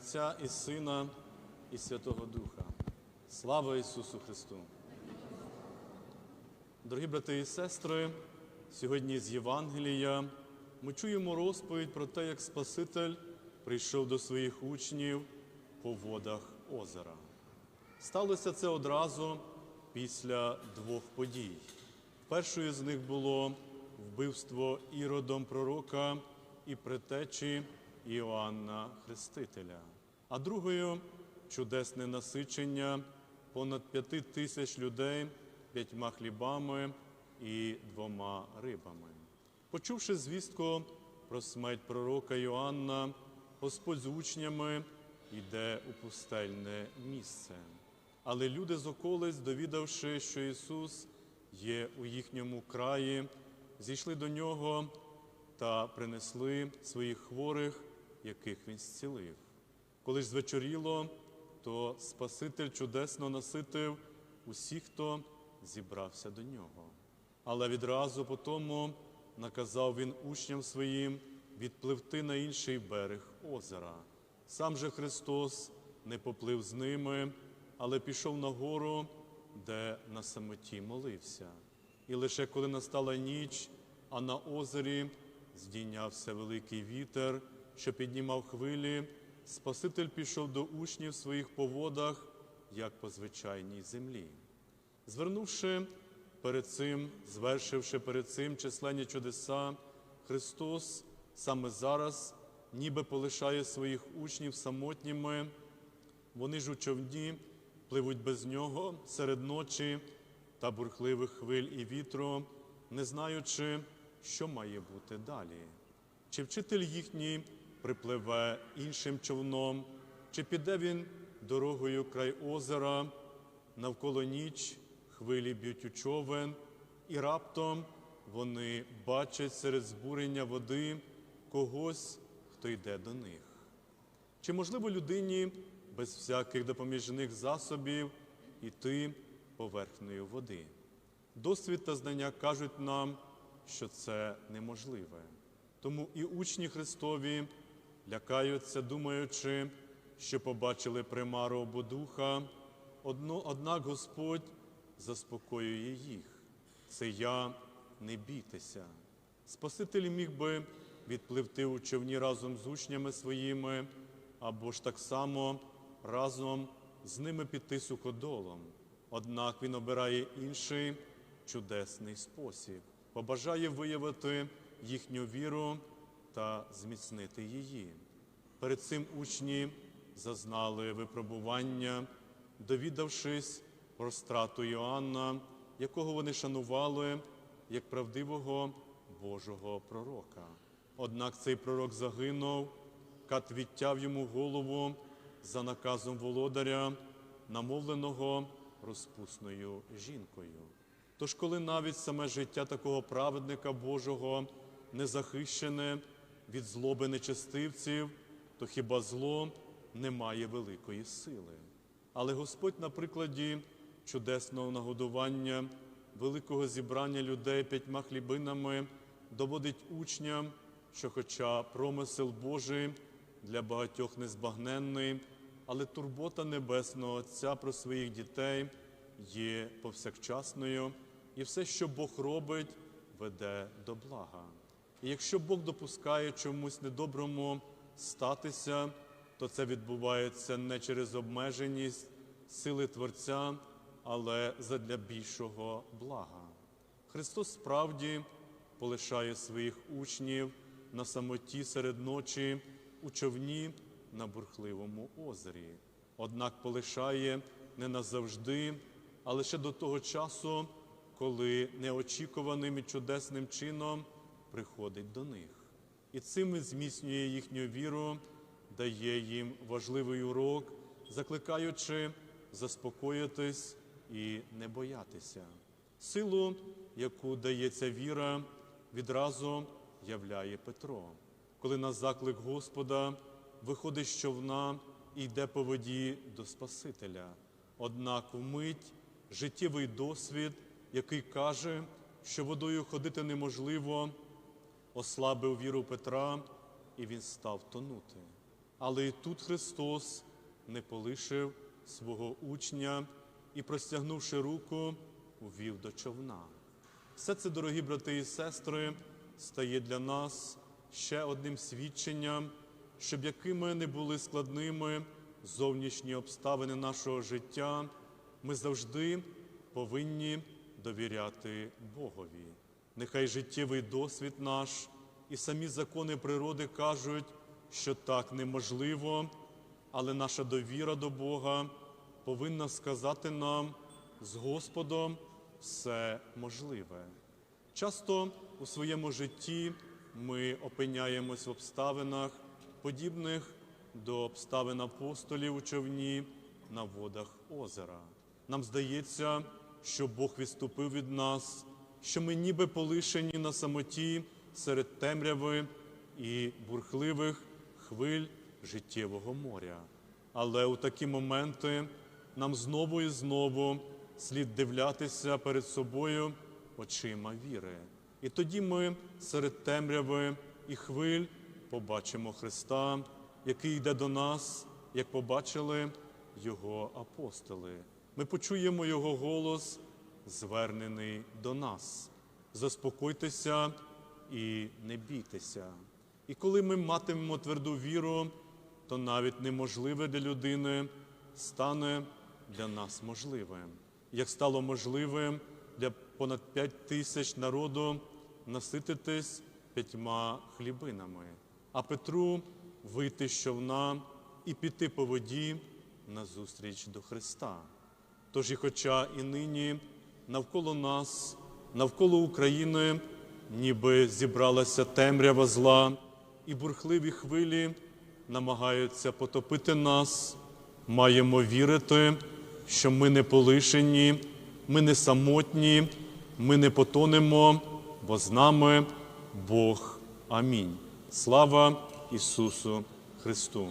Отця і Сина, і Святого Духа. Слава Ісусу Христу! Дорогі брати і сестри, сьогодні з Євангелія ми чуємо розповідь про те, як Спаситель прийшов до своїх учнів по водах озера. Сталося це одразу після двох подій. Першою з них було вбивство іродом пророка і притечі Іоанна Хрестителя, а другою чудесне насичення понад п'яти тисяч людей п'ятьма хлібами і двома рибами. Почувши звістку про смерть пророка Йоанна, Господь з учнями йде у пустельне місце. Але люди з околиць, довідавши, що Ісус є у їхньому краї, зійшли до нього та принесли своїх хворих, яких він зцілив. Коли ж звечоріло, то Спаситель чудесно наситив усіх, хто зібрався до нього. Але відразу по тому наказав він учням своїм відпливти на інший берег озера. Сам же Христос не поплив з ними, але пішов на гору, де на самоті молився. І лише коли настала ніч, а на озері здійнявся великий вітер, що піднімав хвилі, Спаситель пішов до учнів своїх по водах, як по звичайній землі. Звернувши перед цим, звершивши перед цим численні чудеса, Христос саме зараз ніби полишає своїх учнів самотніми, вони ж у човні пливуть без нього серед ночі та бурхливих хвиль і вітру, не знаючи, що має бути далі. Чи вчитель їхній припливе іншим човном, чи піде він дорогою край озера, навколо ніч хвилі б'ють у човен, і раптом вони бачать серед збурення води когось, хто йде до них. Чи можливо людині без всяких допоміжних засобів іти поверхнею води? Досвід та знання кажуть нам, що це неможливе. Тому і учні Христові лякаються, думаючи, що побачили примару або духа, однак Господь заспокоює їх. Це я, не бійтеся. Спаситель міг би відпливти у човні разом з учнями своїми, або ж так само разом з ними піти суходолом. Однак він обирає інший чудесний спосіб, побажає виявити їхню віру та зміцнити її. Перед цим учні зазнали випробування, довідавшись про страту Йоанна, якого вони шанували як правдивого Божого пророка. Однак цей пророк загинув, кат відтяв йому голову за наказом володаря, намовленого розпусною жінкою. Тож, коли навіть саме життя такого праведника Божого не захищене від злоби нечестивців, то хіба зло не має великої сили. Але Господь на прикладі чудесного нагодування, великого зібрання людей п'ятьма хлібинами доводить учням, що, хоча промисел Божий для багатьох незбагненний, але турбота Небесного Отця про своїх дітей є повсякчасною, і все, що Бог робить, веде до блага. І якщо Бог допускає чомусь недоброму статися, то це відбувається не через обмеженість сили Творця, але задля більшого блага. Христос справді полишає своїх учнів на самоті серед ночі у човні на бурхливому озері. Однак полишає не назавжди, а лише до того часу, коли неочікуваним і чудесним чином приходить до них. І цим зміцнює їхню віру, дає їм важливий урок, закликаючи заспокоїтись і не боятися. Силу, яку дає ця віра, відразу являє Петро, коли на заклик Господа виходить човна і йде по воді до Спасителя. Однак вмить життєвий досвід, який каже, що водою ходити неможливо, ослабив віру Петра, і він став тонути. Але і тут Христос не полишив свого учня і, простягнувши руку, увів до човна. Все це, дорогі брати і сестри, стає для нас ще одним свідченням, щоб якими не були складними зовнішні обставини нашого життя, ми завжди повинні довіряти Богові. Нехай життєвий досвід наш і самі закони природи кажуть, що так неможливо, але наша довіра до Бога повинна сказати нам з Господом все можливе. Часто у своєму житті ми опиняємось в обставинах, подібних до обставин апостолів у човні на водах озера. Нам здається, що Бог відступив від нас, що ми ніби полишені на самоті серед темряви і бурхливих хвиль життєвого моря. Але у такі моменти нам знову і знову слід дивлятися перед собою очима віри. І тоді ми серед темряви і хвиль побачимо Христа, який йде до нас, як побачили Його апостоли. Ми почуємо Його голос, звернений до нас. Заспокойтеся і не бійтеся. І коли ми матимемо тверду віру, то навіть неможливе для людини стане для нас можливим. Як стало можливим для понад п'ять тисяч народу насититись п'ятьма хлібинами, а Петру вийти з човна і піти по воді назустріч до Христа. Тож і хоча і нині навколо нас, навколо України, ніби зібралася темрява зла, і бурхливі хвилі намагаються потопити нас, маємо вірити, що ми не полишені, ми не самотні, ми не потонемо, бо з нами Бог. Амінь. Слава Ісусу Христу!